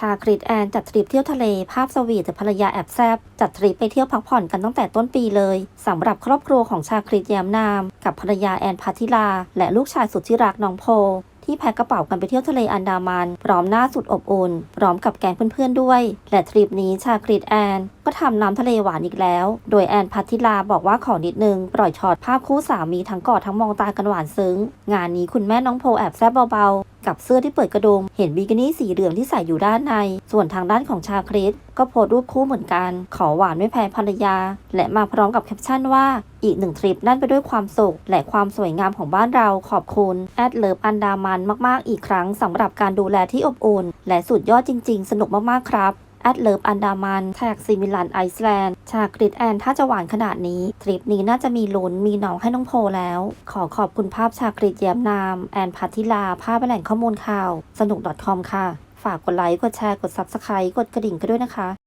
ชาคริตแอนจัดทริปเที่ยวทะเล ภาพสวีทจากภรรยาแอบแซบจัดทริปไปเที่ยวพักผ่อนกันตั้งแต่ต้นปีเลยสำหรับครอบครัวของชาคริตแย้มนาม กับภรรยาแอนพัทิลา และลูกชายสุดที่รักน้องโพที่แพ็คกระเป๋ากันไปเที่ยวทะเลอันดามัน พร้อมหน้าสุดอบอุ่น พร้อมกับแก๊งเพื่อนๆด้วย และทริปนี้ชาคริตแอน ก็ทำน้ำทะเลหวานอีกแล้ว โดยแอนพัทธิลาบอกว่าขอนิดนึง ปล่อยช็อตภาพคู่สามีทั้งกอดทั้งมองตากันหวานซึ้ง งานนี้คุณแม่น้องโพแอบแซบเบาๆ กับเสื้อที่เปิดกระดุม เห็นบิกินี่สีเหลืองที่ใส่อยู่ด้านใน ส่วนทางด้านของชาคริสก็โพสต์รูปคู่เหมือนกัน ขอหวานไม่แพ้ภรรยา และมาพร้อมกับแคปชั่นว่าอีกหนึ่งทริปนั่นไปด้วยความสุข และความสวยงามของบ้านเราขอบคุณแอดเลิฟอันดามันมาก ๆ อีกครั้งสำหรับการดูแลที่อบอุ่น และสุดยอดจริง ๆ สนุกมาก ๆ ครับ แอดเลิฟอันดามันแท็กซิมิลันไอซ์แลนด์ชากริดแอนถ้าจะหวานขนาดนี้ ทริปนี้น่าจะมีลุ้นมีน้องให้น้องโพแล้ว ขอขอบคุณภาพชากริดแย้มนาม แอนพัทธิลา ภาพแหล่งข้อมูลข่าว สนุก .com ค่ะ ฝากกดไลค์ กดแชร์ กด Subscribe กดกระดิ่งกันด้วยนะคะ